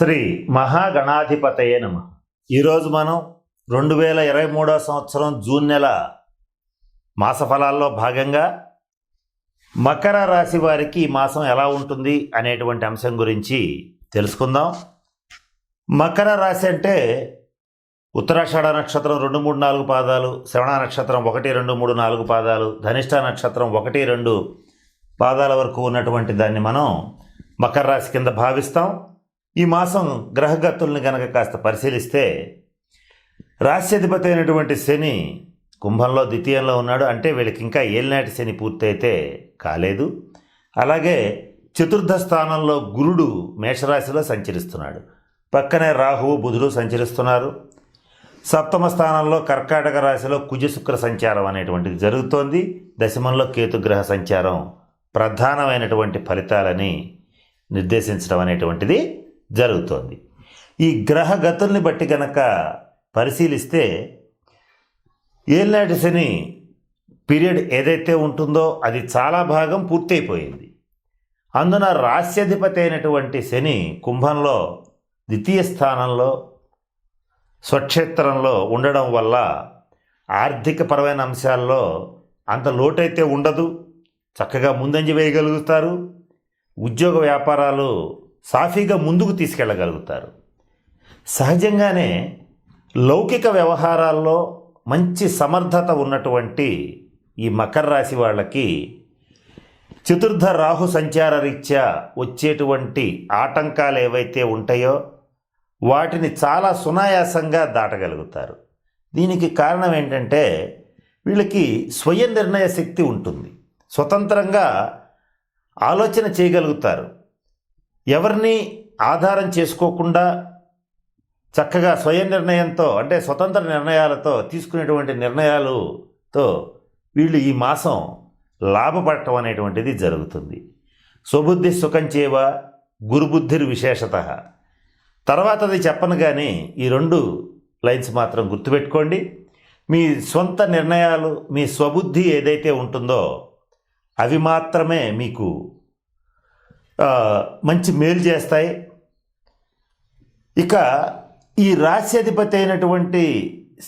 శ్రీ మహాగణాధిపతయే నమ. ఈరోజు మనం రెండు వేల ఇరవై మూడో సంవత్సరం జూన్ నెల మాసఫలాల్లో భాగంగా మకర రాశి వారికి ఈ మాసం ఎలా ఉంటుంది అనేటువంటి అంశం గురించి తెలుసుకుందాం. మకర రాశి అంటే ఉత్తరాషాఢ నక్షత్రం రెండు మూడు నాలుగు పాదాలు శ్రవణ నక్షత్రం ఒకటి రెండు మూడు నాలుగు పాదాలు ధనిష్ట నక్షత్రం ఒకటి రెండు పాదాల వరకు ఉన్నటువంటి దాన్ని మనం మకర రాశి కింద భావిస్తాం. ఈ మాసం గ్రహగతుల్ని గనక కాస్త పరిశీలిస్తే రాశ్యధిపతి అయినటువంటి శని కుంభంలో ద్వితీయంలో ఉన్నాడు. అంటే వీళ్ళకి ఇంకా ఏలినాటి శని పూర్తయితే కాలేదు. అలాగే చతుర్థ స్థానంలో గురుడు మేషరాశిలో సంచరిస్తున్నాడు. పక్కనే రాహువు బుధుడు సంచరిస్తున్నారు. సప్తమ స్థానంలో కర్కాటక రాశిలో కుజ శుక్ర సంచారం అనేటువంటిది జరుగుతోంది. దశమంలో కేతుగ్రహ సంచారం ప్రధానమైనటువంటి ఫలితాలని నిర్దేశించడం అనేటువంటిది జరుగుతోంది. ఈ గ్రహ గతుల్ని బట్టి గనక పరిశీలిస్తే ఏళ్ళనాటి శని పీరియడ్ ఏదైతే ఉంటుందో అది చాలా భాగం పూర్తయిపోయింది. అందున రాస్యాధిపతి అయినటువంటి శని కుంభంలో ద్వితీయ స్థానంలో స్వక్షేత్రంలో ఉండడం వల్ల ఆర్థికపరమైన అంశాల్లో అంత లోటైతే ఉండదు. చక్కగా ముందంజ వేయగలుగుతారు. ఉద్యోగ వ్యాపారాలు సాఫీగా ముందుకు తీసుకెళ్ళగలుగుతారు. సహజంగానే లౌకిక వ్యవహారాల్లో మంచి సమర్థత ఉన్నటువంటి ఈ మకర రాశి వాళ్ళకి చతుర్థ రాహు సంచార రీత్యా వచ్చేటువంటి ఆటంకాలు ఏవైతే ఉంటాయో వాటిని చాలా సునాయాసంగా దాటగలుగుతారు. దీనికి కారణం ఏంటంటే వీళ్ళకి స్వయం నిర్ణయ శక్తి ఉంటుంది. స్వతంత్రంగా ఆలోచన చేయగలుగుతారు. ఎవరిని ఆధారం చేసుకోకుండా చక్కగా స్వయం నిర్ణయంతో అంటే స్వతంత్ర నిర్ణయాలతో తీసుకునేటువంటి నిర్ణయాలతో వీళ్ళు ఈ మాసం లాభపడటం అనేటువంటిది జరుగుతుంది. స్వబుద్ధి సుఖం చేవ గురుబుద్ధిర్ విశేషత. తర్వాతది చెప్పను కానీ ఈ రెండు లైన్స్ మాత్రం గుర్తుపెట్టుకోండి. మీ సొంత నిర్ణయాలు మీ స్వబుద్ధి ఏదైతే ఉంటుందో అవి మాత్రమే మీకు మంచి మేలు చేస్తాయి. ఇక ఈ రాశ్యాధిపతి అయినటువంటి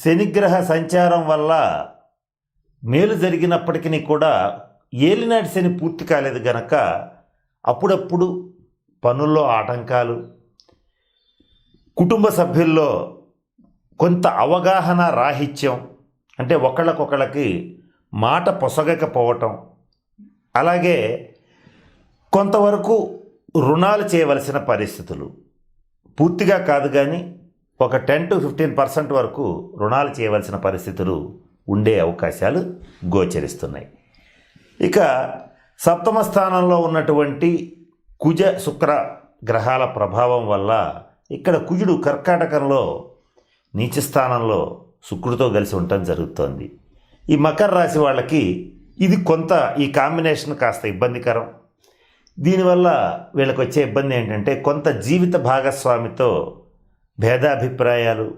శనిగ్రహ సంచారం వల్ల మేలు జరిగినప్పటికీ కూడా ఏలినాటి శని పూర్తి కాలేదు గనక అప్పుడప్పుడు పనుల్లో ఆటంకాలు కుటుంబ సభ్యుల్లో కొంత అవగాహన రాహిత్యం అంటే ఒకళ్ళకొకళ్ళకి మాట పొసగకపోవటం అలాగే కొంతవరకు రుణాలు చేయవలసిన పరిస్థితులు. పూర్తిగా కాదు కానీ ఒక టెన్ టు ఫిఫ్టీన్ పర్సెంట్ వరకు రుణాలు చేయవలసిన పరిస్థితులు ఉండే అవకాశాలు గోచరిస్తున్నాయి. ఇక సప్తమ స్థానంలో ఉన్నటువంటి కుజ శుక్ర గ్రహాల ప్రభావం వల్ల ఇక్కడ కుజుడు కర్కాటకంలో నీచ స్థానంలో శుక్రుడితో కలిసి ఉండటం జరుగుతోంది. ఈ మకర రాశి వాళ్ళకి ఇది కొంత ఈ కాంబినేషన్ కాస్త ఇబ్బందికరం. దీనివల్ల వీళ్ళకి వచ్చే ఇబ్బంది ఏంటంటే కొంత జీవిత భాగస్వామితో భేదాభిప్రాయాలు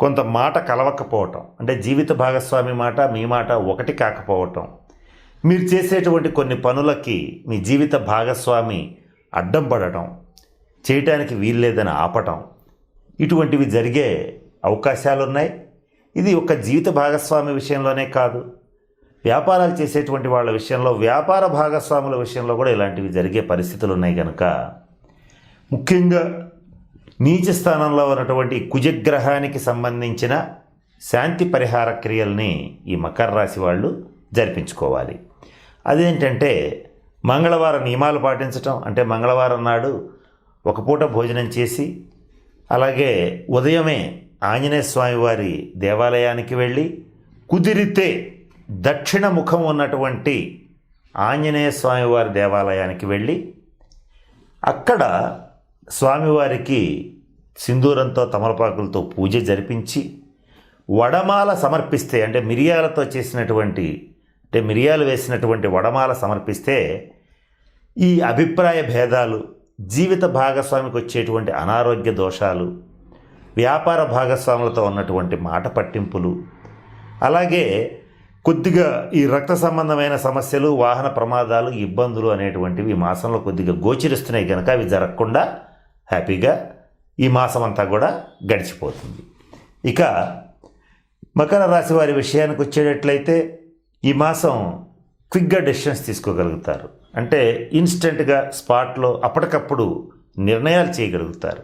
కొంత మాట కలవకపోవటం. అంటే జీవిత భాగస్వామి మాట మీ మాట ఒకటి కాకపోవటం. మీరు చేసేటువంటి కొన్ని పనులకి మీ జీవిత భాగస్వామి అడ్డం పడటం చేయటానికి వీల్లేదని ఆపటం ఇటువంటివి జరిగే అవకాశాలు ఉన్నాయి ఇది ఒక జీవిత భాగస్వామి విషయంలోనే కాదు. వ్యాపారాలు చేసేటువంటి వాళ్ళ విషయంలో వ్యాపార భాగస్వాముల విషయంలో కూడా ఇలాంటివి జరిగే పరిస్థితులు ఉన్నాయి కనుక ముఖ్యంగా నీచ స్థానంలో ఉన్నటువంటి కుజగ్రహానికి సంబంధించిన శాంతి పరిహార క్రియల్ని ఈ మకర రాశి వాళ్ళు జరిపించుకోవాలి. అదేంటంటే మంగళవారం నియమాలు పాటించటం అంటే మంగళవారం నాడు ఒక పూట భోజనం చేసి అలాగే ఉదయమే ఆంజనేయ స్వామివారి దేవాలయానికి వెళ్ళి కుదిరితే దక్షిణ ముఖం ఉన్నటువంటి ఆంజనేయ స్వామివారి దేవాలయానికి వెళ్ళి అక్కడ స్వామివారికి సింధూరంతో తమలపాకులతో పూజ జరిపించి వడమాల సమర్పిస్తే అంటే మిరియాలతో చేసినటువంటి అంటే మిరియాలు వేసినటువంటి వడమాల సమర్పిస్తే ఈ అభిప్రాయ భేదాలు జీవిత భాగస్వామికి వచ్చేటువంటి అనారోగ్య దోషాలు వ్యాపార భాగస్వాములతో ఉన్నటువంటి మాట పట్టింపులు అలాగే కొద్దిగా ఈ రక్త సంబంధమైన సమస్యలు వాహన ప్రమాదాలు ఇబ్బందులు అనేటువంటివి ఈ మాసంలో కొద్దిగా గోచరిస్తున్నాయి కనుక అవి జరగకుండా హ్యాపీగా ఈ మాసం అంతా కూడా గడిచిపోతుంది. ఇక మకర రాశి వారి విషయానికి వచ్చేటట్లయితే ఈ మాసం క్విక్గా డెసిషన్స్ తీసుకోగలుగుతారు. అంటే ఇన్స్టెంట్గా స్పాట్లో అప్పటికప్పుడు నిర్ణయాలు చేయగలుగుతారు.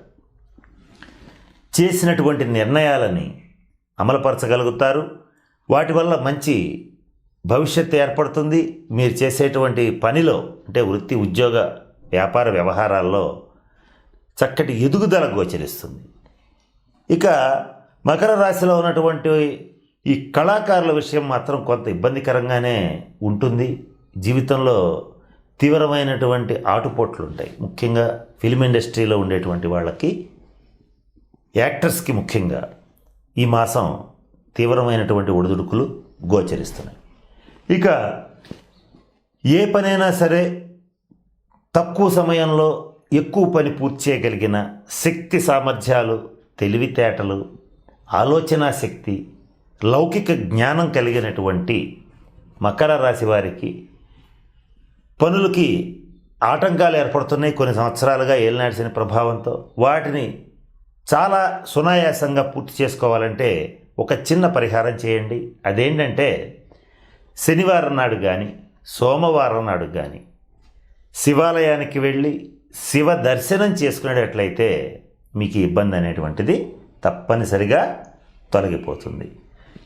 చేసినటువంటి నిర్ణయాలని అమలుపరచగలుగుతారు. వాటి వల్ల మంచి భవిష్యత్తు ఏర్పడుతుంది. మీరు చేసేటువంటి పనిలో అంటే వృత్తి ఉద్యోగ వ్యాపార వ్యవహారాల్లో చక్కటి ఎదుగుదల గోచరిస్తుంది. ఇక మకర రాశిలో ఉన్నటువంటి ఈ కళాకారుల విషయం మాత్రం కొంత ఇబ్బందికరంగానే ఉంటుంది. జీవితంలో తీవ్రమైనటువంటి ఆటుపోట్లు ఉంటాయి ముఖ్యంగా ఫిల్మ్ ఇండస్ట్రీలో ఉండేటువంటి వాళ్ళకి యాక్టర్స్కి ముఖ్యంగా ఈ మాసం తీవ్రమైనటువంటి ఒడిదుడుకులు గోచరిస్తున్నాయి. ఇక ఏ పనైనా సరే తక్కువ సమయంలో ఎక్కువ పని పూర్తి చేయగలిగిన శక్తి సామర్థ్యాలు తెలివితేటలు ఆలోచనా శక్తి లౌకిక జ్ఞానం కలిగినటువంటి మకర రాశి వారికి పనులకి ఆటంకాలు ఏర్పడుతున్నాయి. కొన్ని సంవత్సరాలుగా ఏలినాడిసిన ప్రభావంతో వాటిని చాలా సునాయాసంగా పూర్తి చేసుకోవాలంటే ఒక చిన్న పరిహారం చేయండి. అదేంటంటే శనివారం నాడు కానీ సోమవారం నాడు కానీ శివాలయానికి వెళ్ళి శివ దర్శనం చేసుకునేటట్లయితే మీకు ఇబ్బంది అనేటువంటిది తప్పనిసరిగా తొలగిపోతుంది.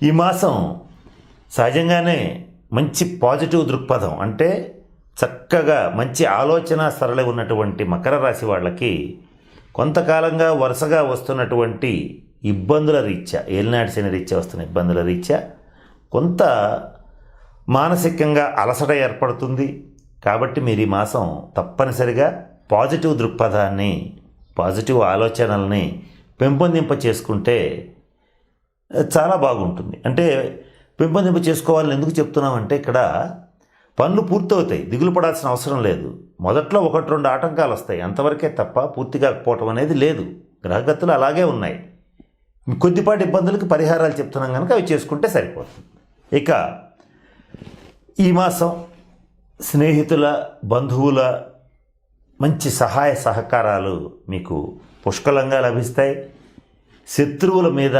ఈ మాసం సహజంగానే మంచి పాజిటివ్ దృక్పథం అంటే చక్కగా మంచి ఆలోచన సరళి ఉన్నటువంటి మకర రాశి వాళ్ళకి కొంతకాలంగా వరుసగా వస్తున్నటువంటి ఇబ్బందుల రీత్యా ఏలినాటి శని రీత్యా వస్తున్న ఇబ్బందుల రీత్యా కొంత మానసికంగా అలసట ఏర్పడుతుంది. కాబట్టి మీరు ఈ మాసం తప్పనిసరిగా పాజిటివ్ దృక్పథాన్ని పాజిటివ్ ఆలోచనల్ని పెంపొందింప చేసుకుంటే చాలా బాగుంటుంది. అంటే పెంపొందింప చేసుకోవాలని ఎందుకు చెప్తున్నామంటే ఇక్కడ పనులు పూర్తవుతాయి దిగులు పడాల్సిన అవసరం లేదు. మొదట్లో ఒకటి రెండు ఆటంకాలు వస్తాయి అంతవరకే తప్ప పూర్తి కాకపోవటం అనేది లేదు. గ్రహగతులు అలాగే ఉన్నాయి. కొద్దిపాటి ఇబ్బందులకు పరిహారాలు చెప్తున్నాం కనుక అవి చేసుకుంటే సరిపోతుంది. ఇక ఈ మాసం స్నేహితుల బంధువుల మంచి సహాయ సహకారాలు మీకు పుష్కలంగా లభిస్తాయి. శత్రువుల మీద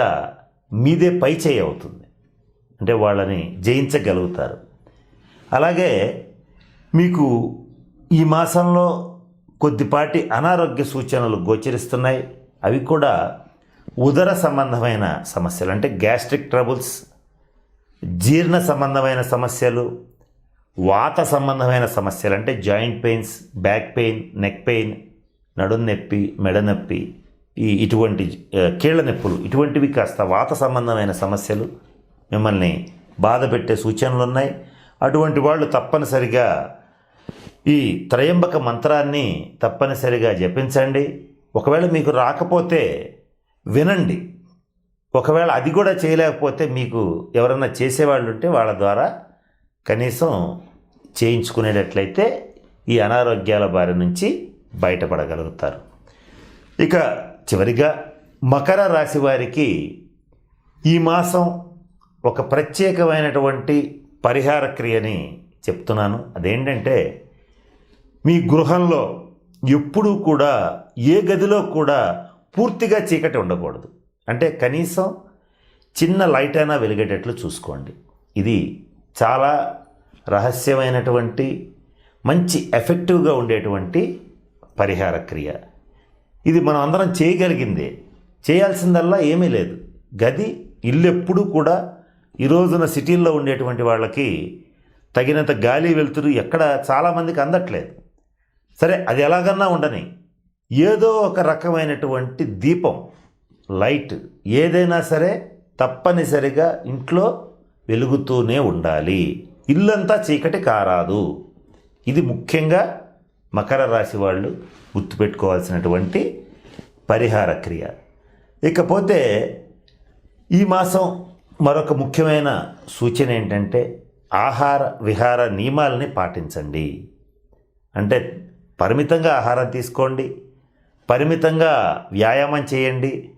మీదే పై చేయి అవుతుంది. అంటే వాళ్ళని జయించగలుగుతారు. అలాగే మీకు ఈ మాసంలో కొద్దిపాటి అనారోగ్య సూచనలు గోచరిస్తున్నాయి. అవి కూడా ఉదర సంబంధమైన సమస్యలు అంటే గ్యాస్ట్రిక్ ట్రబుల్స్ జీర్ణ సంబంధమైన సమస్యలు వాత సంబంధమైన సమస్యలు అంటే joint pains back pain neck pain నడుం నొప్పి మెడ నొప్పి ఈ ఇటువంటి కీళ్ళ నొప్పులు ఇటువంటివి కాస్త వాత సంబంధమైన సమస్యలు మిమ్మల్ని బాధ పెట్టే సూచనలు ఉన్నాయి. అటువంటి వాళ్ళు తప్పనిసరిగా ఈ త్రయంబక మంత్రాన్ని తప్పనిసరిగా జపించండి. ఒకవేళ మీకు రాకపోతే వినండి. ఒకవేళ అది కూడా చేయలేకపోతే మీకు ఎవరన్నా చేసేవాళ్ళు ఉంటే వాళ్ళ ద్వారా కనీసం చేయించుకునేటట్లయితే ఈ అనారోగ్యాల బారి నుంచి బయటపడగలుగుతారు. ఇక చివరిగా మకర రాశి వారికి ఈ మాసం ఒక ప్రత్యేకమైనటువంటి పరిహార క్రియని చెప్తున్నాను. అదేంటంటే మీ గృహంలో ఎప్పుడూ కూడా ఏ గదిలో కూడా పూర్తిగా చీకటి ఉండకూడదు. అంటే కనీసం చిన్న లైట్ అయినా వెలిగేటట్లు చూసుకోండి. ఇది చాలా రహస్యమైనటువంటి మంచి ఎఫెక్టివ్గా ఉండేటువంటి పరిహార క్రియ. ఇది మనం అందరం చేయగలిగిందే. చేయాల్సిందల్లా ఏమీ లేదు. గది ఇల్లు ఎప్పుడూ కూడా ఈ రోజున సిటీల్లో ఉండేటువంటి వాళ్ళకి తగినంత గాలి వెలుతురు ఎక్కడ చాలామందికి అందట్లేదు. సరే అది ఎలాగన్నా ఉండని ఏదో ఒక రకమైనటువంటి దీపం లైట్ ఏదైనా సరే తప్పనిసరిగా ఇంట్లో వెలుగుతూనే ఉండాలి. ఇల్లంతా చీకటి కారాదు. ఇది ముఖ్యంగా మకర రాశి వాళ్ళు గుర్తుపెట్టుకోవాల్సినటువంటి పరిహార క్రియ. ఇకపోతే ఈ మాసం మరొక ముఖ్యమైన సూచన ఏంటంటే ఆహార విహార నియమాలని పాటించండి. అంటే పరిమితంగా ఆహారం తీసుకోండి. పరిమితంగా వ్యాయామం చేయండి.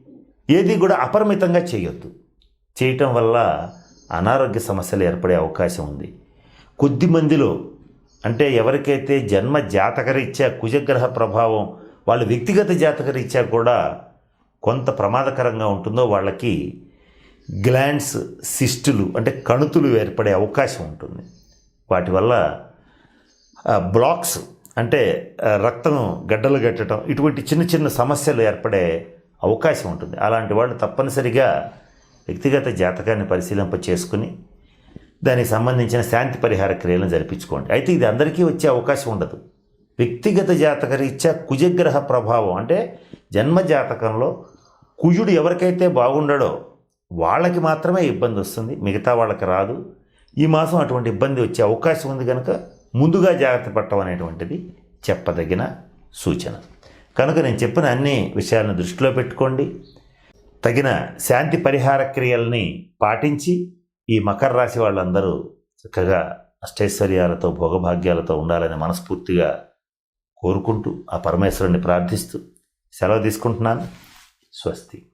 ఏది కూడా అపరిమితంగా చేయొద్దు. చేయటం వల్ల అనారోగ్య సమస్యలు ఏర్పడే అవకాశం ఉంది. కొద్ది మందిలో అంటే ఎవరికైతే జన్మ జాతకరీత్యా కుజగ్రహ ప్రభావం వాళ్ళు వ్యక్తిగత జాతకరీత్యా కూడా కొంత ప్రమాదకరంగా ఉంటుందో వాళ్ళకి గ్లాండ్స్ సిస్టులు అంటే కణుతులు ఏర్పడే అవకాశం ఉంటుంది. వాటి వల్ల బ్లాక్స్ అంటే రక్తం గడ్డలు కట్టడం ఇటువంటి చిన్న చిన్న సమస్యలు ఏర్పడే అవకాశం ఉంటుంది. అలాంటి వాళ్ళు తప్పనిసరిగా వ్యక్తిగత జాతకాన్ని పరిశీలింప చేసుకుని దానికి సంబంధించిన శాంతి పరిహార క్రియలను జరిపించుకోండి. అయితే ఇది అందరికీ వచ్చే అవకాశం ఉండదు. వ్యక్తిగత జాతక రీత్యా కుజగ్రహ ప్రభావం అంటే జన్మ జాతకంలో కుజుడు ఎవరికైతే బాగుండడో వాళ్ళకి మాత్రమే ఇబ్బంది వస్తుంది మిగతా వాళ్ళకి రాదు. ఈ మాసం అటువంటి ఇబ్బంది వచ్చే అవకాశం ఉంది కనుక ముందుగా జాగ్రత్త పడటం అనేటువంటిది చెప్పదగిన సూచన. కనుక నేను చెప్పిన అన్ని విషయాలను దృష్టిలో పెట్టుకోండి. తగిన శాంతి పరిహార క్రియల్ని పాటించి ఈ మకర రాశి వాళ్ళందరూ చక్కగా అష్టైశ్వర్యాలతో భోగభాగ్యాలతో ఉండాలని మనస్ఫూర్తిగా కోరుకుంటూ ఆ పరమేశ్వరుని ప్రార్థిస్తూ సెలవు తీసుకుంటున్నాను. స్వస్తి.